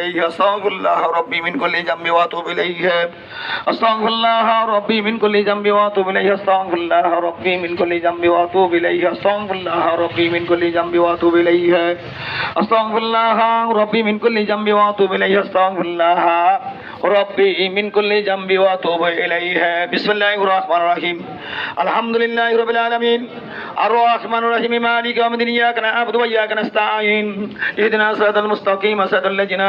इलैहि अस्तगफिरुल्लाह रब्बी मिन कुल्लि जम्बि व अतूब इलैहि। अस्तगफिरुल्लाह रब्बी मिन कुल्लि जम्बि व अतूब इलैहि। अस्तगफिरुल्लाह रब्बी मिन कुल्लि जम्बि व अतूब इलैहि। अस्तगफिरुल्लाह रब्बी मिन कुल्लि जम्बि व अतूब इलैहि। अस्तगफिरुल्लाह रब्बी मिन कुल्लि जम्बि व अतूब इलैहि। अस्तगफिरुल्लाह रब्बी मिन कुल्लि जम्बि व अतूब इलैहि। बिस्मिल्लाहिर रहमानिर रहीम। अल्हम्दुलिल्लाहि रब्बिल आलामीन। अर रहमानिर रहीम। मालिक यौमिद्दीन। इय्याक नअबुदु व इय्याक नस्ताईन। इहदिना सिराtal मुस्ताकीम। सिराtal लजीना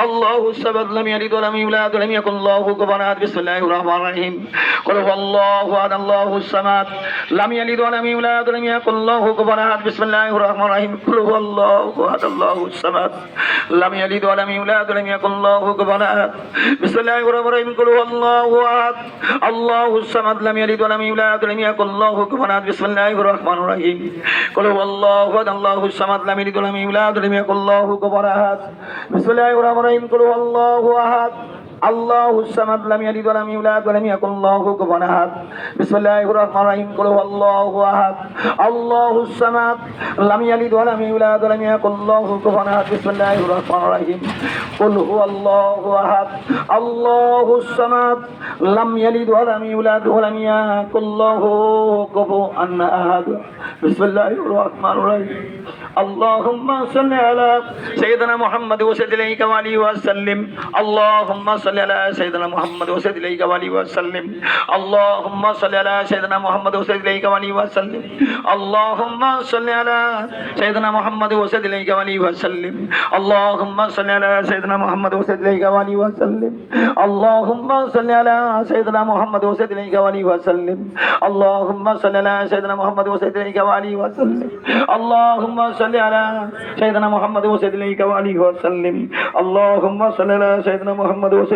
الله الصمد لم يلد ولم يولد ولم يكن له كفوا بسم الله الرحمن الرحيم. قل هو الله أحد الله الصمد. لم يلد ولم يولد ولم يكن له كفوا بسم الله الرحمن الرحيم. قل هو الله أحد الله الصمد. لم يلد ولم يولد ولم يكن له كفوا بسم الله الرحمن الرحيم. قل هو الله أحد الله الصمد. لم يلد ولم يولد ولم يكن له كفوا بسم الله الرحمن الرحيم. قل هو الله أحد الله الصمد. لم يلد ولم يولد ولم يكن له كفوا بسم الله الرحمن নাম করো আল্লাহ আহাদ। الله الصمد لم يلد ولم يولد ولم يكن له كفوا احد بسم الله الرحمن الرحيم قل هو الله احد الله الصمد لم يلد ولم يولد ولم يكن له كفوا احد بسم الله الرحمن الرحيم قل هو الله احد الله الصمد لم يلد ولم يولد ولم يكن له كفوا احد بسم الله الرحمن الرحيم اللهم صل على سيدنا محمد وسلم عليك وعلي وسلم اللهم صل على سيدنا محمد وسلم عليك وعلي وسلم. اللهم صل على سيدنا محمد وسلم عليك وعلي وسلم. اللهم صل على سيدنا محمد وسلم عليك وعلي وسلم. اللهم صل على سيدنا محمد وسلم عليك وعلي وسلم. اللهم صل على سيدنا محمد وسلم عليك وعلي وسلم. اللهم صل على سيدنا محمد وسلم عليك وعلي وسلم. اللهم صل على سيدنا محمد وسلم عليك وعلي وسلم. اللهم صل على سيدنا محمد وسلم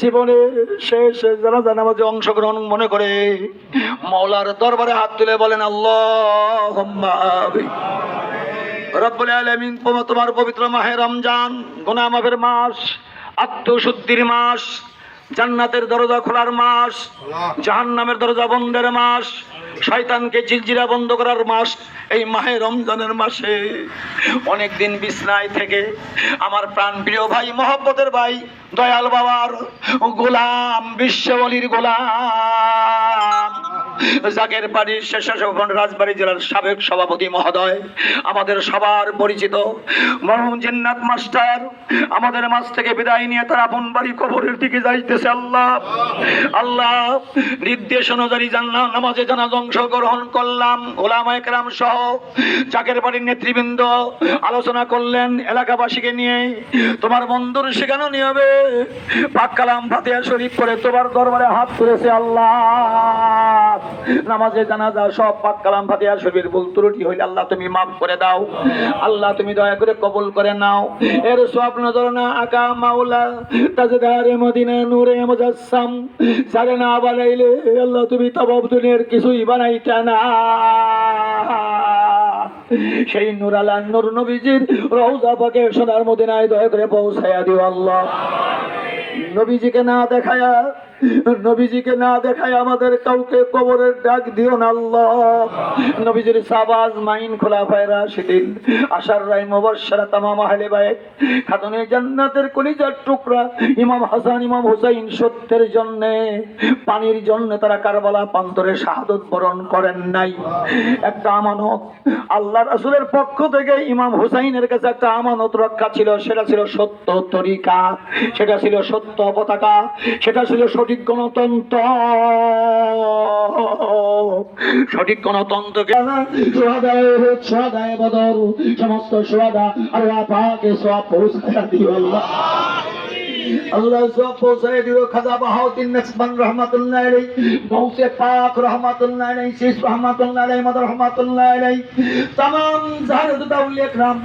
জীবনের শেষ জানাজা নামাজে অংশগ্রহণ মনে করে মৌলার দরবারে হাত তুলে বলেন আল্লাহ রব্বুল আলামিন তোমার পবিত্র মাহে রমজান গুনাহ মাফের মাস আত্মশুদ্ধির মাস জান্নাতের দরজা খোলার মাস জাহান্নামের দরজা বন্ধের মাস শয়তানকে জিলজিরা বন্ধ করার মাস, এই মাহে রমজানের মাসে। অনেক দিন বিছনায় থেকে আমার প্রাণ প্রিয় ভাই, মহব্বতের ভাই, দয়াল বাবার গোলাম বিশ্ববলির গোলাম। জাকের বাড়ির শেষাসন রাজবাড়ী জেলার সাবেক সভাপতি মহোদয়, আমাদের সবার পরিচিত মরহুম জিন্নাত মাস্টার, আমাদের মাছ থেকে বিদায় নিয়ে তার আপন বাড়ি কবরের দিকে যাইতেছে আল্লাহ। আল্লাহ, নির্দেশ অনুযায়ী জান্না নামাজে জানা অংশগ্রহণ করলাম। ওলামায় কেরাম সহ জাকের বাড়ির নেতৃবৃন্দ আলোচনা করলেন এলাকাবাসীকে নিয়ে। তোমার বন্ধুর শেখানো নিয়মে পাক কালাম ফাতিহা শরীফ করে তোমার দরবারে হাত তুলেছে আল্লাহ। নামাজে জানাজা, সব পাক কালাম ফাতিহা, শরীফের ভুল ত্রুটি হইলে আল্লাহ তুমি মাফ করে দাও। আল্লাহ তুমি দয়া করে কবুল করে নাও। এর সব নজর না আকা মাওলা, তাজদারে মদিনা নূরে মুজাসসাম। সারে না বানাইলে আল্লাহ তুমি তবাব দুনিয়ার কিছুই বানাইতে না। সেই নূর আলা নূর নবীজির রওজা পাকে সোনার মদিনায় দয়া করে পৌঁছায়া দিও আল্লাহ। নবীজিকে না দেখায়া নবীজিকে না দেখায় আমাদের কাউকে কবরের ডাক দিও না আল্লাহ। নবীজির সাবাজ মাইন খোলা সেদিন আশার রায় তামাম খাতুনে জান্নাতের কলিজার টুকরা ইমাম হাসান, ইমাম হুসাইন সত্যের পানির জন্য তারা কারবালা প্রান্তরে শাহাদত বরণ করেন নাই। একটা আমানত, আল্লাহ রাসূলের পক্ষ থেকে ইমাম হুসাইনের কাছে একটা আমানত রক্ষা ছিল, সেটা ছিল সত্য তরিকা, সেটা ছিল সত্য পতাকা, সেটা ছিল সঠিক গণতন্ত্র। সঠিক গণতন্ত্রকে সমস্ত সোহাদা আল্লাহ পাকে দিও আল্লাহ সব পৌঁছায় দিও খাজা বাহাউদ্দিন নকশবন রহমাতুল্লাহ আলাই গৌসে পাক রহমাতুল্লাহ আলাই শেষ রহমাতুল্লাহ আলাই মদ রহমাতুল্লাহ আলাই तमाम জাহারত আউলিয়া کرام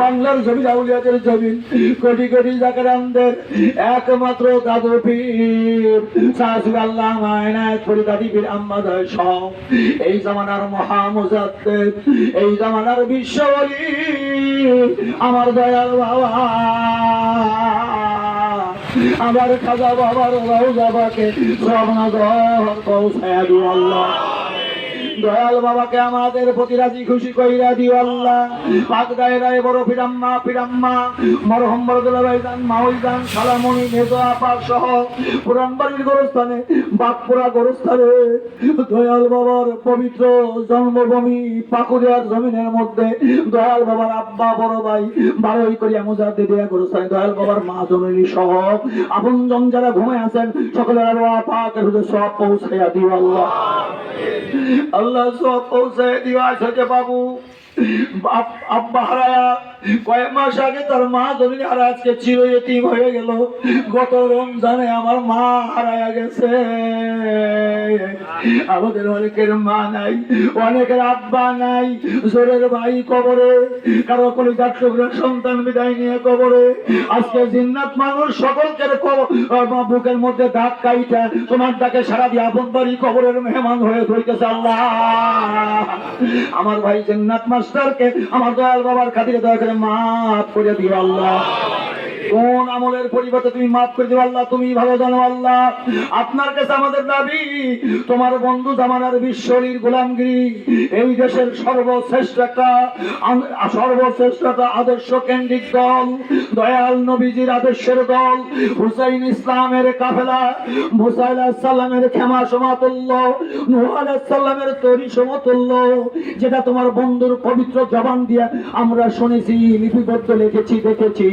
বাংলার জমিন আউলিয়াদের জমিন কোটি কোটি জাকরামদের একমাত্র দাদু পীর শাসুর আল্লাহ মায়নায় ফরিদাদি পীর আম্মাদার সহ এই জামানার মহামুজাদ্দেদ এই জামানার বিশ্ববলি আমার দয়াল বাবা আমার খাজা বাবার রওজা বাবাকে দয়াল বাবাকে আমাদের প্রতি রাজি খুশি কইরা দিও আল্লাহ। পাক দায়রায় বড় ফিরাম্মা পিরাম্মা, মরহম বরদুল্লাহ মাউল মাউইজান সালামণি, মেজা পাক সহ পুরান বাড়ির গোরস্থানে বাগপুরা গোরস্থানে দয়াল বাবার পবিত্র জন্মভূমি পাকুড়িয়ার জমিনের মধ্যে দয়াল বাবার আব্বা, বড় ভাই, বারোই করিয়া মুজাদ্দি দিয়া গোরস্থানে দয়াল বাবার মা জননী সহ আপন আপনজন যারা ঘুমায় আছেন, সকলের আরও পাকের হুজুর সব পৌঁছাইয়া দিও আল্লাহ। আল্লাহ সব পৌঁছায় দিও আসতে বাবু। বাপ- আব্বা হারায়া কয়েক মাস আগে তার মা জমিনে হারা আজকে চিরয়তিম হয়ে গেল। গত রমজানে আমার মা হারায়া গেছে। আমাদের অনেকের মা নাই, অনেকের আব্বা নাই, জোরের ভাই কবরে, কারও কোনো ডাক্তার সন্তান বিদায় নিয়ে কবরে। আজকে জিন্নাত মানুষ সকলকে বুকের মধ্যে দাগ কাইটা, তোমার ডাকে সারা দিয়ে আপন বাড়ি কবরের মেহমান হয়ে ধরিতেছে আল্লাহ। আমার ভাই জিন্নাত মাস্টারকে, আমার দয়াল বাবার খাতিরে দয়া করে মাফ করে দিও আল্লাহ। কোন আমলের পরিবর্তে তুমি মাফ করে দিও আল্লাহ, তুমি ভালো জানো আল্লাহ। আপনার কাছে আমাদের দাবি, তোমার বন্ধু জামানার বিশ্বলীর গোলামগিরি, এই দেশের সর্বশ্রেষ্ঠ একটা সর্বশ্রেষ্ঠ আদর্শ কেন্দ্রিক দল, দয়াল নবীজির আদর্শের দল, হুসাইন ইসলামের কাফেলা মুসাইল সাল্লামের ক্ষমা সমাতুল্য, নুহ সাল্লামের তরি সমতুল্য, যেটা তোমার বন্ধুর পবিত্র জবান দিয়া আমরা শুনেছি, লিপিবদ্ধ লিখেছি, দেখেছি,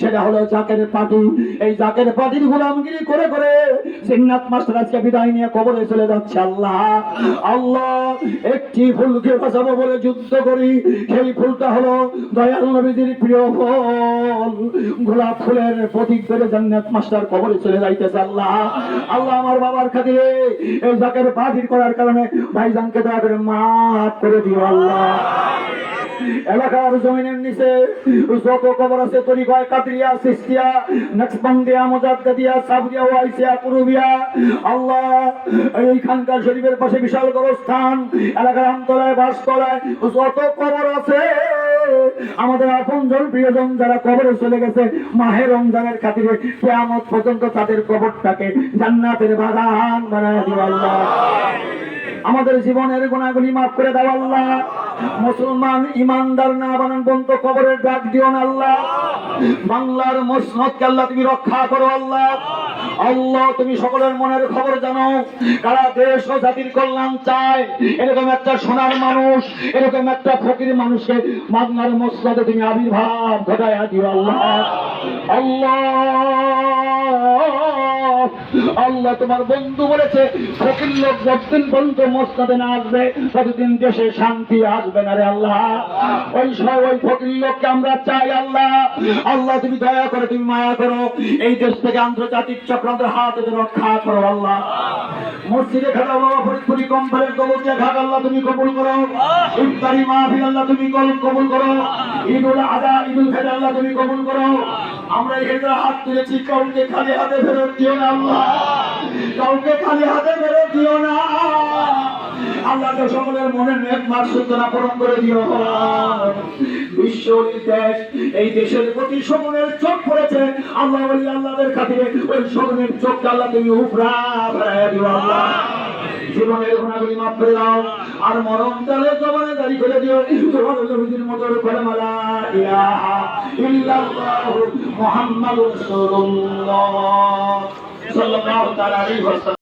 সেটা হলো জাকের পার্টি। এই জাকের পার্টির গোলামগিরি করে করে সিন্নাত মাস্টার আজকে বিদায় নিয়ে কবরে চলে যাচ্ছে আল্লাহ। আল্লাহ, একটি ফুলকে বাঁচাবো বলে যুদ্ধ করি। সেই ফুলটা হলো দয়াল নবীজির প্রিয় ফল। গোলাপ ফুলের প্রতীক ধরে জান্নাত মাস্টার কবরে চলে যাইতেছে আল্লাহ। আল্লাহ আমার বাবার খাতিরে এই জাকের পার্টির করার কারণে ভাইজানকে দয়া করে মাফ করে দিও আল্লাহ। এলাকার জমিনের নিচে যত কবর আছে, তরিকায় কাতরিয়া সিস্তিয়া নকশবন্দিয়া মুজাদ্দিয়া সাবরিয়া ওয়াইসিয়া, কুরুবিয়া। আল্লাহ, এইখানকার শরীফের পাশে বিশাল গোরস্থান এলাকার আমতলায় বাসতলায় যত কবর আছে। আমাদের আপনজন প্রিয়জন যারা কবরে চলে গেছে, মাহে রমজানের খাতিরে কেয়ামত পর্যন্ত তাদের কবরটাকে জান্নাতের বাগান বানায় দিও আল্লাহ। আমাদের জীবনের গুণাগুলি মাফ করে দাও আল্লাহ। মুসলমান ইমানদার না বানান পর্যন্ত কবরের ডাক দিও না আল্লাহ। বাংলার মসনদকে আল্লাহ তুমি রক্ষা করো আল্লাহ। আল্লাহ, তুমি সকলের মনের খবর জানো। কারা দেশ ও জাতির কল্যাণ চায়, এরকম একটা সোনার মানুষ, এরকম একটা ফকির মানুষকে বাংলার মসনদে তুমি আবির্ভাব ঘটায় দিও আল্লাহ। আল্লাহ! আল্লাহ তোমার বন্ধু বলেছে, ফকির লোক যতদিন পর্যন্ত মসনাদে না আসবে, ততদিন দেশে শান্তি আসবে না রে আল্লাহ। ওই সব ওই ফকির লোককে আমরা চাই আল্লাহ। আল্লাহ, তুমি দয়া করে, তুমি মায়া করো। এই দেশ থেকে আন্তর্জাতিক চক্রান্তের হাত রক্ষা করো আল্লাহ। মসজিদে খাতা বাবা ফরিদপুরি কম্পারের কবুলিয়া ঘাট আল্লাহ, তুমি কবুল করো। ইফতারি মাহফিল আল্লাহ, তুমি কবুল করো। ঈদুল আদা ঈদুল ফিতর আল্লাহ, তুমি কবুল করো। আমরা এখানে হাত তুলেছি, কাউকে খালি হাতে ফেরত দিও না আল্লাহ। কাউকে খালি হাতে ফেরত দিও না। আল্লাহ তো সকলের মনের নেক মার সূচনা পূরণ করে দিও। বিশ্ব দেশ, এই দেশের প্রতি শোভনের চোখ পড়েছে। আল্লাহ আল্লাহদের খাতিরে ওই শোভনের চোখটা আল্লাহ তুমি উপরা দিও আল্লাহ। জীবনের গুণাগুলি মাফ করে দাও। আর মরণ তালে জবানে দাঁড়ি করে দিও। তোমার নবীর মতন করে মালা ইলাহা ইল্লাল্লাহ মুহাম্মাদুর রাসূলুল্লাহ। সাল্লাল্লাহু তাআলা আলাইহি